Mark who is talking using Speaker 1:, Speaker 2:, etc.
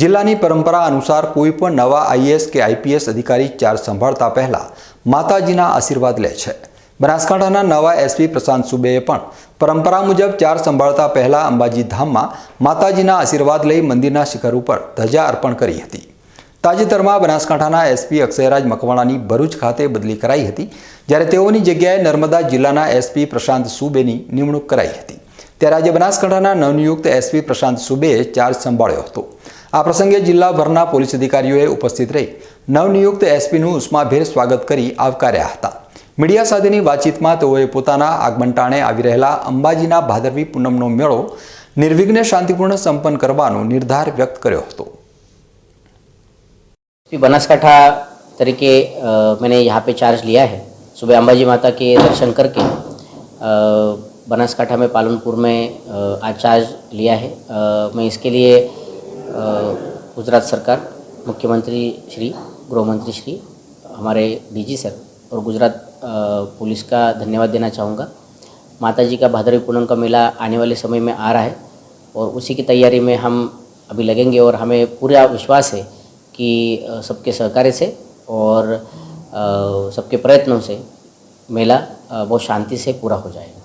Speaker 1: જિલ્લાની પરંપરા અનુસાર કોઈ પણ નવા આઈએએસ કે આઈપીએસ અધિકારી ચાર્જ સંભાળતા પહેલા માતાજીના આશીર્વાદ લે છે. બનાસકાંઠાના નવા એસપી પ્રશાંત સુબેએ પણ પરંપરા મુજબ ચાર સંભાળતા પહેલા અંબાજી ધામમાં માતાજીના આશીર્વાદ લઈ મંદિરના શિખર ઉપર ધજા અર્પણ કરી હતી. તાજેતરમાં બનાસકાંઠાના એસપી અક્ષયરાજ મકવાણાની ભરૂચ ખાતે બદલી કરાઈ હતી, જ્યારે તેઓની જગ્યાએ નર્મદા જિલ્લાના એસપી પ્રશાંત સુબેની નિમણૂક કરાઈ હતી. ત્યારે આજે બનાસકાંઠાના નવનિયુક્ત એસપી પ્રશાંત સુબેએ ચાર્જ સંભાળ્યો હતો. આ પ્રસંગે જિલ્લાભરના પોલીસ અધિકારીઓએ ઉપસ્થિત રહી નવનિયુક્ત એસપીનું ઉષ્માભેર સ્વાગત કરી આવકાર્યા હતા મીડિયા સાથેની વાતચીતમાં તેઓએ પોતાના આગમન ટાણે આવી રહેલા અંબાજીના ભાદરવી પૂનમનો મેળો નિર્વિઘ્ને શાંતિપૂર્ણ સંપન્ન કરવાનો નિર્ધાર વ્યક્ત કર્યો હતો
Speaker 2: भी बनासकाठा तरीके अ, मैंने यहाँ पे चार्ज लिया है सुबह अंबाजी माता के दर्शन करके अ, बनासकाठा में पालनपुर में अ, आज चार्ज लिया है अ, मैं इसके लिए अ, गुजरात सरकार, मुख्यमंत्री श्री, गृहमंत्री श्री, हमारे डीजी सर और गुजरात पुलिस का धन्यवाद देना चाहूँगा। माता जी का भादरवी पूनम का मेला आने वाले समय में आ रहा है और उसी की तैयारी में हम अभी लगेंगे और हमें पूरा विश्वास है कि सबके सहकार्य से और सबके प्रयत्नों से मेला बहुत शांति से पूरा हो जाएगा।